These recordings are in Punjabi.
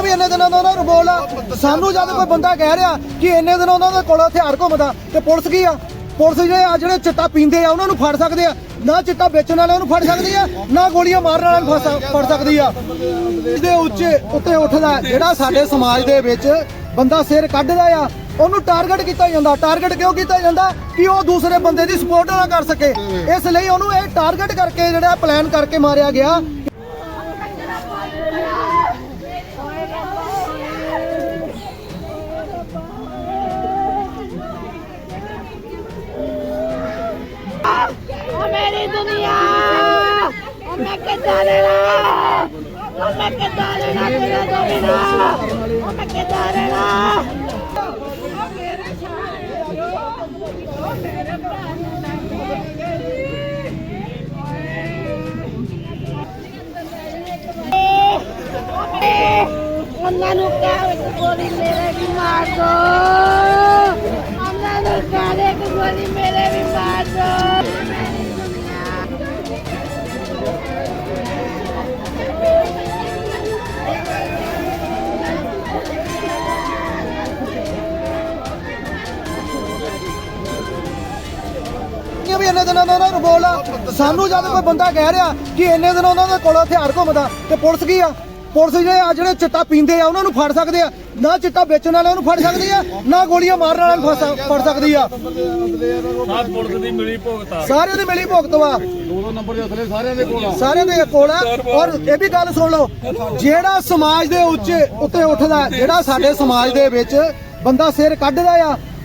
ਕਿ ਵੀ ਇੰਨੇ ਦਿਨਾਂ ਦਾ ਉਹਨਾਂ ਨੂੰ ਬੋਲ ਆ ਸਾਨੂੰ ਜਦ ਕੋਈ ਬੰਦਾ ਕਹਿ ਰਿਹਾ ਕਿ ਇੰਨੇ ਦਿਨ ਉਹਨਾਂ ਦੇ ਕੋਲ ਹਥਿਆਰ ਘੁੰਮਦਾ, ਤੇ ਪੁਲਿਸ ਕੀ ਆ? ਪੁਲਿਸ ਜਿਹੜੇ ਆ, ਜਿਹੜੇ ਚਿੱਟਾ ਪੀਂਦੇ ਆ, ਉਹਨਾਂ ਨੂੰ ਫੜ ਸਕਦੇ ਆ। ਨਾ ਚਿੱਟਾ ਵੇਚਣ ਵਾਲਿਆਂ ਨੂੰ ਫੜ ਸਕਦੀ ਆ, ਨਾ ਗੋਲੀਆਂ ਮਾਰਨ ਵਾਲਿਆਂ ਨੂੰ ਫੜ ਫੜ ਸਕਦੀ ਆ। ਇਹਦੇ ਉੱਚੇ ਉੱਤੇ ਉੱਠਦਾ, ਜਿਹੜਾ ਸਾਡੇ ਸਮਾਜ ਦੇ ਵਿੱਚ ਬੰਦਾ ਸਿਰ ਕੱਢਦਾ ਆ, ਉਹਨੂੰ ਟਾਰਗੇਟ ਕੀਤਾ ਜਾਂਦਾ। ਟਾਰਗੇਟ ਕਿਉਂ ਕੀਤਾ ਜਾਂਦਾ? ਕਿ ਉਹ ਦੂਸਰੇ ਬੰਦੇ ਦੀ ਸਪੋਰਟ ਨਾ ਕਰ ਸਕੇ। ਇਸ ਲਈ ਉਹਨੂੰ ਇਹ ਟਾਰਗੇਟ ਕਰਕੇ ਜਿਹੜਾ ਪਲਾਨ ਕਰਕੇ ਮਾਰਿਆ ਗਿਆ ਕਿੱਦਾਂ ਰਹਿਣਾ? ਉਹ ਮੈਂ ਕਿੱਦਾਂ ਰਹਿਣਾ? ਤੇਰੇ ਤੋਂ ਬਿਨਾ। ਉਹ ਮੈਂ ਕਿੱਦਾਂ ਰਹਿਣਾ? ਉਹ ਮੇਰੇ ਸ਼ਾਹ ਉਹ ਮੇਰੇ ਭਰਾ ਨੂੰ ਉਹਨਾਂ ਨੂੰ ਕਹੇ ਇੱਕ ਗੋਲੀ ਮੇਰੇ ਵੀ ਮਾਰ ਦੋ। ਉਹਨਾਂ ਨੂੰ ਕਹੇ ਇੱਕ ਗੋਲੀ ਮੇਰੇ ਵੀ ਮਾਰ ਦੋ। ਦਾ ਉਹਨਾਂ ਨੂੰ ਬੋਲ ਆ ਸਾਨੂੰ ਜਦ ਕੋਈ ਬੰਦਾ ਕਹਿ ਰਿਹਾ ਕਿ ਇੰਨੇ ਦਿਨ ਉਹਨਾਂ ਦੇ ਕੋਲ ਹਥਿਆਰ ਘੁੰਮਦਾ ਤੇ ਪੁਲਿਸ ਕੀ ਆ? ਪੁਲਿਸ ਜਿਹੜੇ ਆ ਜਿਹੜੇ ਚਿੱਟਾ ਪੀਂਦੇ ਆ ਉਹਨਾਂ ਨੂੰ ਫੜ ਸਕਦੇ ਆ। ਨਾ ਚਿੱਟਾ ਵੇਚਣ ਵਾਲਿਆਂ ਨੂੰ ਫੜ ਸਕਦੀ ਆ ਨਾ ਗੋਲੀਆਂ ਮਾਰਨ ਵਾਲਿਆਂ ਨੂੰ ਫੜ ਸਕ- ਫੜ ਸਕਦੀ ਆ। ਪੁਲਿਸ ਦੀ ਮਿਲੀ ਭੁਗਤਾ ਸਾਰਿਆਂ ਦੀ ਮਿਲੀ ਭੁਗਤ ਵਾ। ਦੋ ਦੋ ਨੰਬਰ ਦੇ ਸਾਰਿਆਂ ਦੇ ਕੋਲ ਆ। ਸਾਰਿਆਂ ਦੇ ਕੋਲ ਆ। ਔਰ ਇਹ ਵੀ ਗੱਲ ਸੁਣ ਲਓ ਜਿਹੜਾ ਸਮਾਜ ਦੇ ਉੱਚੇ ਉੱਤੇ ਉੱਠਦਾ ਜਿਹੜਾ ਸਾਡੇ ਸਮਾਜ ਦੇ ਵਿੱਚ ਬੰਦਾ ਸਿਰ ਕੱਢਦਾ ਆ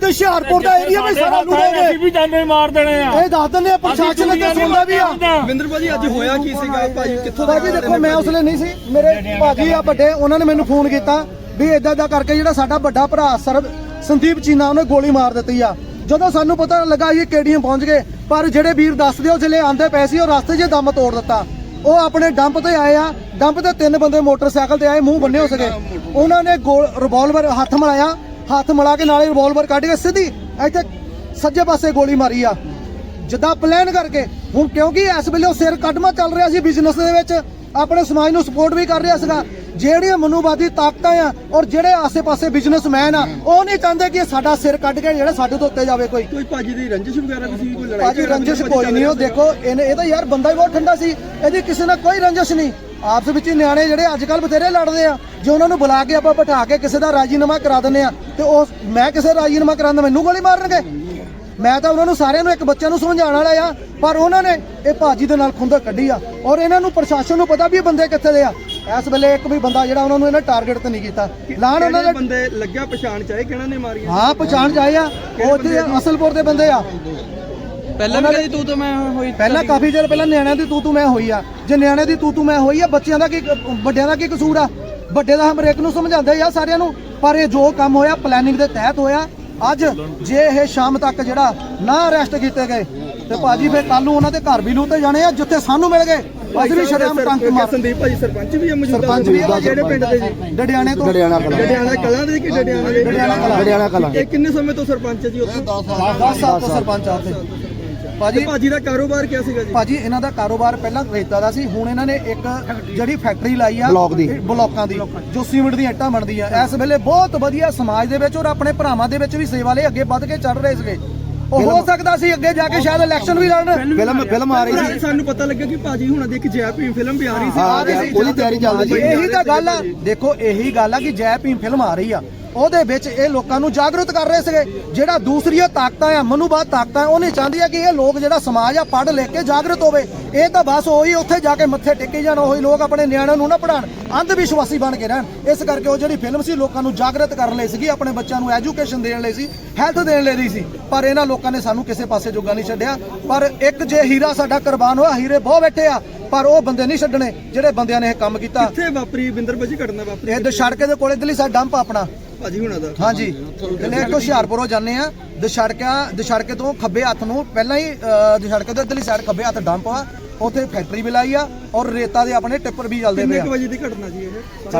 ਤੇ ਹੁਸ਼ਿਆਰਪੁਰ ਦਾ ਏਰੀਆ ਵੀ ਸਾਰਾ ਅਸੀਂ ਲੂਦਾਂਗੇ ਵੀ ਜਾਨੇ ਮਾਰ ਦੇਣੇ ਆ। ਇਹ ਦੱਸ ਦਿੰਦੇ ਆ ਪ੍ਰਸ਼ਾਸਨ ਤੇ ਸੁਣਦਾ ਵੀ ਆ। ਵਿੰਦਰ ਭਾਜੀ ਅੱਜ ਹੋਇਆ ਕੀ ਸੀਗਾ? ਭਾਜੀ ਕਿੱਥੋਂ ਦਾ ਭਾਜੀ ਦੇਖੋ ਮੈਂ ਉਸਲੇ ਨਹੀਂ ਸੀ। ਮੇਰੇ ਭਾਜੀ ਆ ਵੱਡੇ ਉਹਨਾਂ ਨੇ ਮੈਨੂੰ ਫੋਨ ਕੀਤਾ ਵੀ ਇਦਾਂ ਦਾ ਕਰਕੇ ਜਿਹੜਾ ਸਾਡਾ ਵੱਡਾ ਭਰਾ ਸਰਬ ਸੰਦੀਪ ਚੀਨਾ ਉਹਨੇ ਗੋਲੀ ਮਾਰ ਦਿੱਤੀ ਆ। ਜਦੋਂ ਸਾਨੂੰ ਪਤਾ ਲੱਗਾ ਇਹ ਕੇਡੀਐਮ ਪਹੁੰਚ ਗਏ ਪਰ ਜਿਹੜੇ ਵੀਰ ਦੱਸਦੇ ਉਹ ਜਿਹੜੇ ਆਂਦੇ ਪਏ ਸੀ ਉਹ ਰਸਤੇ 'ਚ ਦਮ ਤੋੜ ਦਿੱਤਾ। ਉਹ ਆਪਣੇ ਡੰਪ ਤੇ ਆਏ ਆ ਡੰਪ ਤੇ ਤਿੰਨ ਬੰਦੇ ਮੋਟਰਸਾਈਕਲ ਤੇ ਆਏ ਮੂੰਹ ਬੰਨੇ ਹੋ ਸਕੇ। ਉਹਨਾਂ ਨੇ ਰਿਵਾਲਵਰ ਹੱਥ ਮਿਲਾਇਆ ਹੱਥ ਮਿਲਾ ਕੇ ਨਾਲੇ ਰਿਵਾਲਵਰ ਕੱਢ ਕੇ ਸਿੱਧੀ ਇੱਥੇ ਸੱਜੇ ਪਾਸੇ ਗੋਲੀ ਮਾਰੀ ਆ। ਜਿੱਦਾਂ ਪਲਾਨ ਕਰਕੇ ਹੁਣ ਕਿਉਂਕਿ ਇਸ ਵੇਲੇ ਉਹ ਸਿਰ ਕੱਢਮਾ ਚੱਲ ਰਿਹਾ ਸੀ ਬਿਜ਼ਨਸ ਦੇ ਵਿੱਚ ਆਪਣੇ ਸਮਾਜ ਨੂੰ ਸਪੋਰਟ ਵੀ ਕਰ ਰਿਹਾ ਸੀਗਾ। ਜਿਹੜੀਆਂ ਮਨੂਵਾਦੀ ਤਾਕਤਾਂ ਆ ਔਰ ਜਿਹੜੇ ਆਸੇ-ਪਾਸੇ ਬਿਜ਼ਨਸਮੈਨ ਆ ਉਹ ਨਹੀਂ ਚਾਹੁੰਦੇ ਕਿ ਸਾਡਾ ਸਿਰ ਕੱਢ ਕੇ ਜਿਹੜਾ ਸਾਡੇ ਤੋਂ ਉੱਤੇ ਜਾਵੇ ਕੋਈ। ਕੋਈ ਭਾਜੀ ਦੀ ਰੰਜਿਸ਼ ਵਗੈਰਾ ਵੀ ਸੀ ਕੋਈ ਲੜਾਈ ਭਾਜੀ ਰੰਜਿਸ਼ ਕੋਈ ਨਹੀਂ ਉਹ? ਦੇਖੋ ਇਹਨੇ ਇਹ ਤਾਂ ਯਾਰ ਬੰਦਾ ਹੀ ਬਹੁਤ ਠੰਡਾ ਸੀ ਇਹਦੀ ਕਿਸੇ ਨਾਲ ਕੋਈ ਰੰਜਿਸ਼ ਨਹੀਂ। ਆਪਸ ਵਿੱਚ ਨਿਆਣੇ ਜਿਹੜੇ ਅੱਜ ਕੱਲ ਬਥੇਰੇ ਲੜਦੇ ਆ ਜੇ ਉਹਨਾਂ ਨੂੰ ਬੁਲਾ ਕੇ ਆਪਾਂ ਬਿਠਾ ਕੇ ਕਿਸੇ ਦਾ ਰਾਜੀਨਾਮਾ ਕਰਾ ਦਿੰਦੇ ਆ ਤੇ ਉਹ ਮੈਂ ਕਿਸੇ ਰਾਜੀਨਾਮਾ ਕਰਾਉਂਦਾ ਮੈਨੂੰ ਗੋਲੀ ਮਾਰਨਗੇ? ਮੈਂ ਤਾਂ ਉਹਨਾਂ ਨੂੰ ਸਾਰਿਆਂ ਨੂੰ ਇੱਕ ਬੱਚੇ ਨੂੰ ਸਮਝਾਉਣ ਵਾਲਾ ਆ ਪਰ ਉਹਨਾਂ ਨੇ ਇਹ ਭਾਜੀ ਦੇ ਨਾਲ ਖੁੰਦਕ ਕੱਢੀ ਆ ਔਰ ਇਹਨਾਂ ਨੂੰ ਪ੍ਰਸ਼ਾਸਨ ਨੂੰ ਪਤਾ ਵੀ ਇਹ ਬੰਦੇ ਕਿੱਥੇ ਦੇ ਆ। ਇਸ ਵੇਲੇ ਇੱਕ ਵੀ ਬੰਦਾ ਜਿਹੜਾ ਉਹਨਾਂ ਨੂੰ ਇਹਨਾਂ ਟਾਰਗੇਟ ਤੇ ਨਹੀਂ ਕੀਤਾ। ਲਾਣ ਉਹਨਾਂ ਦੇ ਬੰਦੇ ਲੱਗਿਆ ਪਛਾਣ ਚਾਹੇ ਕਿਹਨਾਂ ਨੇ ਮਾਰੀਆਂ? ਹਾਂ ਪਛਾਣ ਜਾਏ ਆ ਉਹ ਅਸਲਪੁਰ ਦੇ ਬੰਦੇ ਆ। ਪਹਿਲਾਂ ਵੀ ਕਦੀ ਤੂੰ ਤਾਂ ਮੈਂ ਹੋਈ ਪਹਿਲਾਂ ਕਾਫੀ ਚਿਰ ਪਹਿਲਾਂ ਨਿਆਣਿਆਂ ਦੀ ਤੂੰ ਤੂੰ ਮੈਂ ਹੋਈ ਆ। ਜੇ ਨਿਆਣਿਆਂ ਦੀ ਤੂੰ ਤੂੰ ਮੈਂ ਹੋਈ ਆ ਬੱਚਿਆਂ ਦਾ ਕੀ ਵੱਡਿਆਂ ਦਾ ਕੀ ਕਸੂਰ ਆ? ਵੱਡੇ ਦਾ ਹਮਰੇਕ ਨੂੰ ਸਮਝਾਉਂਦੇ ਆ ਸਾਰਿਆਂ ਨੂੰ। ਪਰ ਇਹ ਜੋ ਕੰਮ ਹੋਇਆ ਪਲੈਨਿੰਗ ਦੇ ਤਹਿਤ ਹੋਇਆ ਅੱਜ ਜੇ ਇਹ ਸ਼ਾਮ ਤੱਕ ਜਿਹੜਾ ਨਾ ਅਰੈਸਟ ਕੀਤੇ ਗਏ ਤੇ ਭਾਜੀ ਫਿਰ ਕੱਲ ਨੂੰ ਉਹਨਾਂ ਦੇ ਘਰ ਵੀ ਲੂਤੇ ਜਾਣੇ ਆ ਜਿੱਥੇ ਸਾਨੂੰ ਮਿਲ ਗਏ ਅਸੀਂ ਵੀ ਸ਼ਰਮ ਟੰਕ ਮਾਰ ਸੰਦੀਪ ਭਾਜੀ ਸਰਪੰਚ ਵੀ ਆ ਮੌਜੂਦਾ ਸਰਪੰਚ ਵੀ ਆ ਜਿਹੜੇ ਪਿੰਡ ਦੇ ਜੀ ਡੜਿਆਣੇ ਤੋਂ ਡੜਿਆਣਾ ਕਲਾਂ। ਦੇ ਕਿ ਡੜਿਆਣਾ ਦੇ? ਡੜਿਆਣਾ ਕਲਾਂ। ਇਹ ਕਿੰਨੇ ਸਮੇਂ ਤੋਂ ਸਰਪੰਚ ਹੈ ਜੀ ਉੱਥੇ? 10 ਸਾਲ ਤੋਂ ਸਰਪੰਚ ਆ ਉੱਥੇ। ਭਾਜੀ ਭਾਜੀ ਦਾ ਕਾਰੋਬਾਰ ਕਿਆ ਸੀਗਾ ਜੀ? ਭਾਜੀ ਇਹਨਾਂ ਦਾ ਕਾਰੋਬਾਰ ਪਹਿਲਾਂ ਰੇਤਾ ਦਾ ਸੀ ਹੁਣ ਇਹਨਾਂ ਨੇ ਇੱਕ ਜਿਹੜੀ ਫੈਕਟਰੀ ਲਾਈ ਆ ਬਲੌਕ ਦੀ। ਬਲੌਕਾਂ ਦੀ ਜੋ ਸੀਮਿੰਟ ਦੀਆਂ ਇੱਟਾਂ ਬਣਦੀਆਂ। ਇਸ ਵੇਲੇ ਬਹੁਤ ਵਧੀਆ ਸਮਾਜ ਦੇ ਵਿੱਚ ਔਰ ਆਪਣੇ ਭਰਾਵਾਂ ਦੇ ਵਿੱਚ ਵੀ ਸੇਵਾ ਲਈ ਅੱਗੇ ਵੱਧ ਕੇ ਚੱਲ ਰਹੇ ਸੀਗੇ। ਉਹ ਹੋ ਸਕਦਾ ਸੀ ਅੱਗੇ ਜਾ ਕੇ ਸ਼ਾਇਦ ਇਲੈਕਸ਼ਨ ਵੀ ਲੜਨ। ਫਿਲਮ ਫਿਲਮ ਆ। ਰਹੀ ਸੀ। ਸਾਨੂੰ ਪਤਾ ਲੱਗਿਆ ਕਿ ਭਾਜੀ ਹੁਣਾਂ ਦੀ ਇੱਕ ਜੈ ਭੀਮ ਫਿਲਮ ਵੀ ਆ ਰਹੀ ਸੀ। ਉਹਦੀ ਤਿਆਰੀ ਚੱਲਦੀ ਸੀ। ਇਹੀ ਤਾਂ ਗੱਲ ਆ। ਦੇਖੋ ਇਹੀ ਗੱਲ ਆ ਕਿ ਜੈ ਭੀਮ ਫਿਲਮ ਆ ਰਹੀ ਆ। ਉਹਦੇ ਵਿੱਚ ਇਹ ਲੋਕਾਂ ਨੂੰ ਜਾਗਰੂਕ ਕਰ ਰਹੇ ਸੀਗੇ। ਜਿਹੜਾ ਦੂਸਰੀਆਂ ਤਾਕਤਾਂ ਆ ਮਨੂਬਾਦ ਤਾਕਤਾਂ ਆ, ਉਹ ਨਹੀਂ ਚਾਹੁੰਦੀਆਂ ਕਿ ਇਹ ਲੋਕ ਜਿਹੜਾ ਸਮਾਜ ਆ ਪੜ੍ਹ ਲਿਖ ਕੇ ਜਾਗਰੂਕ ਹੋਵੇ। ਇਹ ਤਾਂ ਬਸ ਉਹੀ ਉੱਥੇ ਜਾ ਕੇ ਮੱਥੇ ਟੇਕੇ ਜਾਣ ਉਹੀ ਲੋਕ ਆਪਣੇ ਨਿਆਣਿਆਂ ਨੂੰ ਨਾ ਪੜਾਣ ਅੰਧ ਵਿਸ਼ਵਾਸੀ ਬਣ ਕੇ ਰਹਿਣ। ਇਸ ਕਰਕੇ ਉਹ ਜਿਹੜੀ ਫਿਲਮ ਸੀ ਲੋਕਾਂ ਨੂੰ ਜਾਗਰਤ ਕਰਨ ਲਈ ਸੀਗੀ ਆਪਣੇ ਬੱਚਿਆਂ ਨੂੰ ਐਜੂਕੇਸ਼ਨ ਦੇਣ ਲਈ ਸੀ ਹੈਲਥ ਦੇਣ ਲਈ ਸੀ। ਪਰ ਇਹਨਾਂ ਲੋਕਾਂ ਨੇ ਸਾਨੂੰ ਕਿਸੇ ਪਾਸੇ ਜੋਗਾ ਨਹੀਂ ਛੱਡਿਆ। ਪਰ ਇੱਕ ਜੇ ਹੀਰਾ ਸਾਡਾ ਕੁਰਬਾਨ ਹੋਇਆ ਹੀਰੇ ਬਹੁਤ ਬੈਠੇ ਆ ਪਰ ਉਹ ਬੰਦੇ ਨਹੀਂ ਛੱਡਣੇ ਜਿਹੜੇ ਬੰਦਿਆਂ ਨੇ ਇਹ ਕੰਮ ਕੀਤਾ। ਕਿੱਥੇ ਵਾਪਰੀ ਬਿੰਦਰ ਭਾਜੀ ਘਟਨਾ ਵਾਪਰੀ? ਇਹ ਦਸ਼ੜਕੇ ਦੇ ਕੋਲੇ ਦਿੱਲੀ ਸਾਡਾ ਡੰਪ ਆਪਣਾ। ਭਾਜੀ ਹੁਣਾਂ ਦਾ। ਹਾਂਜੀ। ਕਲੇਰ ਤੋਂ ਹੁਸ਼ਿਆਰਪੁਰੋਂ ਜਾਂਦੇ ਆ। ਦਸ਼ੜਕਾ ਦਸ਼ੜਕੇ ਤੋਂ ਖੱਬੇ ਹੱਥ ਨੂੰ ਪਹਿਲਾਂ ਹੀ ਦਸ਼ੜਕੇ ਤੋਂ ਇੱਧਰਲੀ ਸਾਈਡ ਖੱਬੇ ਹੱਥ ਡੰਪ ਆ। ਉੱਥੇ ਫੈਕਟਰੀ ਵੀ ਲਾਈ ਆ ਔਰ ਰੇਤਾ ਦੇ ਆਪਣੇ ਟਿੱਪਰ ਵੀ ਚੱਲਦੇ ਪਏ ਕਿੰਨੇ ਆ ਕੁ ਵਜੇ ਦੀ ਘਟਨਾ ਜੀ ਇਹ?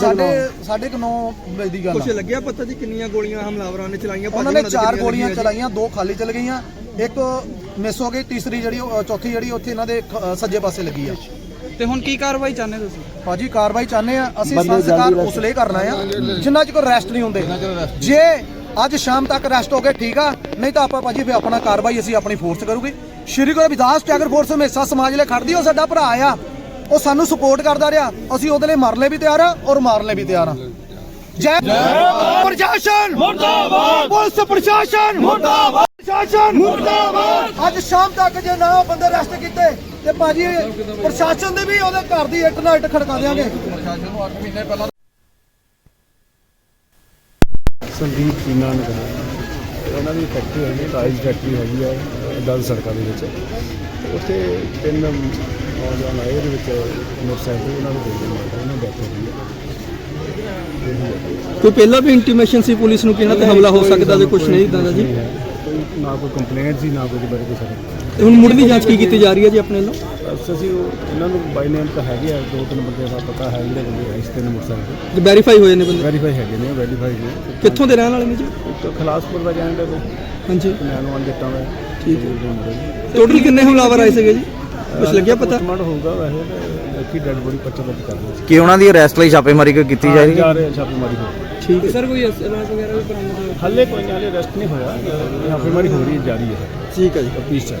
ਸਾਢੇ ਸਾਢੇ ਕੁ ਨੌ ਵਜੇ ਦੀ ਗੱਲ ਕੁਛ ਆ ਲੱਗਿਆ ਪਤਾ ਜੀ ਕਿੰਨੀਆਂ ਗੋਲੀਆਂ ਹਮਲਾਵਰਾਂ ਨੇ ਚਲਾਈਆਂ? ਉਹਨਾਂ ਨੇ ਚਾਰ ਗੋਲੀਆਂ? ਚਲਾਈਆਂ ਦੋ ਖਾਲੀ ਚਲ ਗਈਆਂ। ਇੱਕ ਮਿਸ ਹੋ ਗਈ ਤੀਸਰੀ ਜਿਹੜੀ ਚੌਥੀ ਜਿਹੜੀ ਉੱਥੇ ਇਹਨਾਂ ਦੇ ਸੱਜੇ ਪਾਸੇ ਲੱਗੀ ਆ। ਤੇ ਹੁਣ ਕੀ ਕਾਰਵਾਈ ਚਾਹੁੰਦੇ ਤੁਸੀਂ? ਭਾਜੀ ਕਾਰਵਾਈ ਚਾਹੁੰਦੇ ਆ ਅਸੀਂ ਸੰਸਕਾਰ ਉਸ ਲਈ ਕਰਨਾ ਆ। ਜਿੰਨਾ ਚਿਰ ਰੈਸਟ ਨਹੀਂ ਹੁੰਦੇ। ਜੇ ਅੱਜ ਸ਼ਾਮ ਤੱਕ ਰੈਸਟ ਹੋ ਗਏ ਠੀਕ ਆ। ਨਹੀਂ ਤਾਂ ਆਪਾਂ ਭਾਜੀ ਫਿਰ ਆਪਣਾ ਕਾਰਵਾਈ ਅਸੀਂ ਆਪਣੀ ਫੋਰਸ ਕਰੂਗੇ। ਸ਼੍ਰੀ ਗੁਰੂ ਰਵਿਦਾਸ ਟੈਗਰ ਫੋਰਸ ਹਮੇਸ਼ਾ ਸਮਾਜ ਲਈ ਖੜਦੀ ਉਹ ਸਾਡਾ ਭਰਾ ਆ। ਉਹ ਸਾਨੂੰ ਸਪੋਰਟ ਕਰਦਾ ਰਿਹਾ। ਅਸੀਂ ਉਹਦੇ ਲਈ ਮਰਨ ਲਈ ਵੀ ਤਿਆਰ ਆ ਔਰ ਮਾਰਨ ਲਈ ਵੀ ਤਿਆਰ ਆ। ਜੈ ਪ੍ਰਸ਼ਾਸਨ। ਮੁਰਦਾਬਾਦ। ਪੁਲਿਸ ਪ੍ਰਸ਼ਾਸਨ। ਮੁਰਦਾਬਾਦ। ਪ੍ਰਸ਼ਾਸਨ। ਮੁਰਦਾਬਾਦ। ਅੱਜ ਸ਼ਾਮ ਤੱਕ ਜੇ ਨਾ ਬੰਦੇ ਰੈਸਟ ਕੀਤੇ ਤੇ ਭਾਜੀ ਪ੍ਰਸ਼ਾਸਨ ਦੇ ਵੀ ਉਹਦੇ ਘਰ ਦੀ ਇੱਟ ਨਾਲ ਇੱਟ ਖੜਕਾ ਦੇਾਂਗੇ ਸੰਦੀਪ ਚੀਨਾ ਨੇ ਉਹਨਾਂ ਦੀ ਫੈਕਟਰੀ ਹੈਗੀ ਟਾਈਲ ਫੈਕਟਰੀ ਹੈਗੀ ਆ ਦਲ ਸੜਕਾਂ ਦੇ ਵਿੱਚ। ਉੱਥੇ ਤਿੰਨ ਨੌਜਵਾਨ ਆਏ ਉਹਦੇ ਵਿੱਚ ਮੋਟਰਸਾਈਕਲ ਉਹਨਾਂ ਨੂੰ ਦੇ ਦਿੱਤਾ ਉਹਨਾਂ ਡੈਥ ਹੋ ਗਈ ਹੈ ਕੋਈ ਪਹਿਲਾਂ ਵੀ ਇੰਟੀਮੇਸ਼ਨ ਸੀ ਪੁਲਿਸ ਨੂੰ ਕਿ ਇਹਨਾਂ ਤੇ ਹਮਲਾ ਹੋ ਸਕਦਾ ਤੇ ਕੁਝ ਨਹੀਂ ਇਦਾਂ ਦਾ ਜੀ ਨਾ ਕੋਈ ਕੰਪਲੇਂਟ ਸੀ ਨਾ ਕੋਈ ਬਾਰੇ ਕੋਈ ਸਰਕਾਰ ਤੇ ਹੁਣ ਮੁੱਢਲੀ ਜਾਂਚ ਕੀ ਕੀਤੀ ਜਾ ਰਹੀ ਹੈ ਜੀ ਆਪਣੇ ਵੱਲੋਂ? ਬਸ ਅਸੀਂ ਉਹ ਇਹਨਾਂ ਨੂੰ ਬਾਈ ਨੇਮ ਤਾਂ ਹੈਗੇ ਆ ਦੋ ਤਿੰਨ ਬੰਦੇ ਦਾ ਪਤਾ ਹੈ ਜਿਹੜੇ ਬੰਦੇ ਆਏ ਸੀ ਤਿੰਨ ਮੋਟਰਸਾਈਕਲ ਜੇ ਵੈਰੀਫਾਈ ਹੋਏ ਨੇ ਬੰਦੇ? ਵੈਰੀਫਾਈ ਹੈਗੇ ਨੇ ਵੈਰੀਫਾਈ ਨੇ ਕਿੱਥੋਂ ਦੇ ਰਹਿਣ ਵਾਲੇ ਨੇ ਜੀ? ਇੱਕ ਖਲਾਸਪੁਰ ਦਾ ਜਾਣ ਦੇ ਹਾਂਜੀ। ਨੈਣਵਾਲ ਜੱਟਾਂ ਦਾ ਠੀਕ ਹੈ। ਟੋਟਲ ਕਿੰਨੇ ਹਮਲਾਵਰ ਆਏ ਸੀਗੇ ਜੀ? ਕੁਝ ਲੱਗਿਆ ਪਤਾ? ਪੋਸਟਮਾਰਟਮ ਹੋਊਗਾ ਵੈਸੇ ਤਾਂ ਬਾਕੀ ਡੈਡ ਬੋਡੀ ਪਰਚਾ ਦਰਜ ਕਰ ਕਿ ਉਹਨਾਂ ਦੀ ਅਰੈਸਟ ਲਈ ਛਾਪੇਮਾਰੀ ਕੋਈ ਕੀਤੀ ਜਾ ਰਹੀ ਹੈ ਜਾ ਰਹੇ ਆ ਛਾਪੇਮਾਰੀ ਹੋ ਠੀਕ ਹੈ। ਸਰ ਕੋਈ ਅਸਲਾਹ ਵਗੈਰਾ ਵੀ ਬਰਾਮਦ ਹੋਇਆ ਹੱਲੇ ਕੋਈ ਨਹੀਂ ਹੱਲੇ ਅਰੈਸਟ ਨਹੀਂ ਹੋਇਆ। ਛਾਪੇਮਾਰੀ ਹੋ ਰਹੀ ਹੈ ਜਾਰੀ ਹੈ। ਠੀਕ ਹੈ ਜੀ। ਤਫਤੀਸ਼ ਚੱਲ